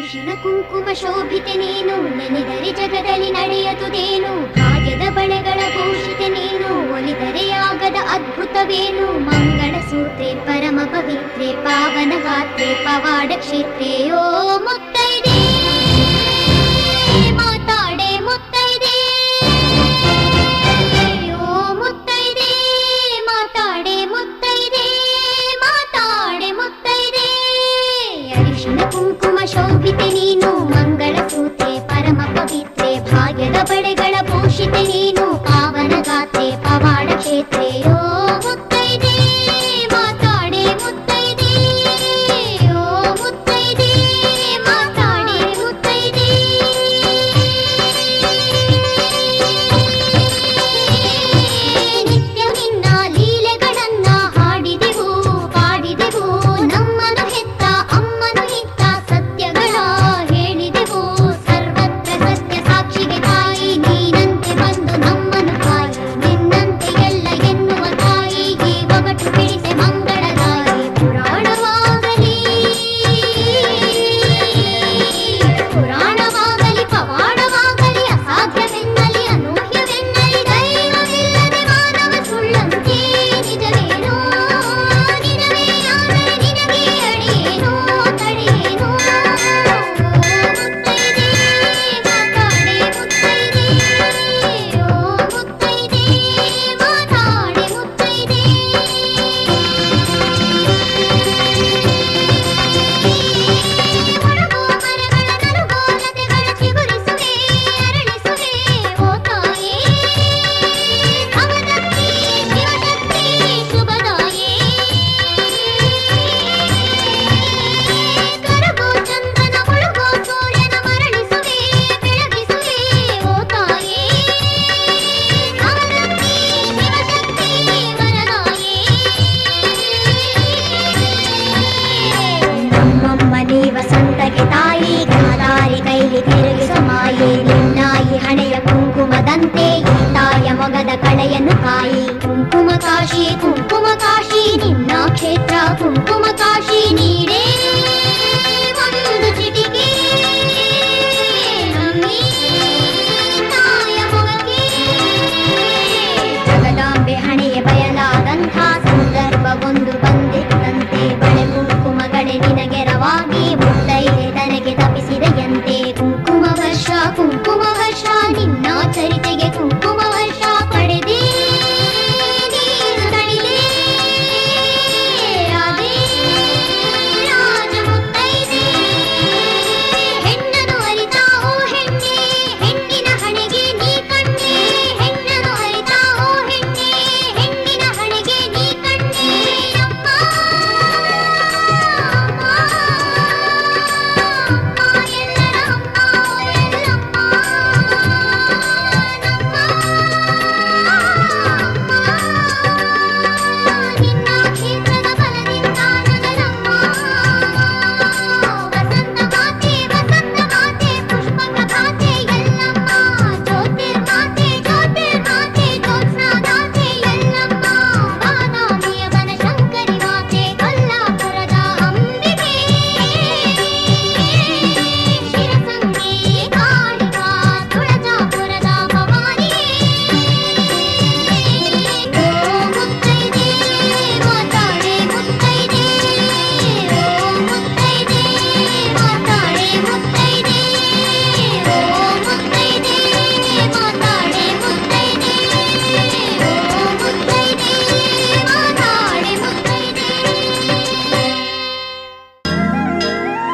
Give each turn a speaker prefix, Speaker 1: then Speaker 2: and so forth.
Speaker 1: ಕೃಷ್ಣ ಕುಂಕುಮ ಶೋಭಿತೆ ನೀನು, ನೆನೆದರೆ ಜಗದಲ್ಲಿ ನಡೆಯತುದೇನು ಕಾಗದ ಬಳೆಗಳ ಘೋಷಿತೆ ನೀನು ಒಲಿದರೆಯಾಗದ ಅದ್ಭುತವೇನು ಮಂಗಳ ಸೂತ್ರೆ ಪರಮ ಪವಿತ್ರೆ ಪಾವನ ಗಾತ್ರೆ ಪವಾಡ ಕ್ಷೇತ್ರೆಯೋ ಮುಕ್ತ শোভিতে নিয়ে ವಸಂತಗೆ ತಾಯಿ ಗಾಲಾರಿ ಕೈಲಿ ತಿರುಗಿಸು ಮಾಯೆ ನಿನ್ನಾಯಿ ಹಣೆಯ ಕುಂಕುಮದಂತೆ ತಾಯ ಮೊಗದ ಕಳೆಯನ್ನು ಕಾಯಿ ಕುಂಕುಮ ಕಾಶಿ ಕುಂಕುಮ ಕಾಶಿ ನಿನ್ನ ಕ್ಷೇತ್ರ ಕುಂಕುಮ ಕಾಶಿ ನೀಡೇ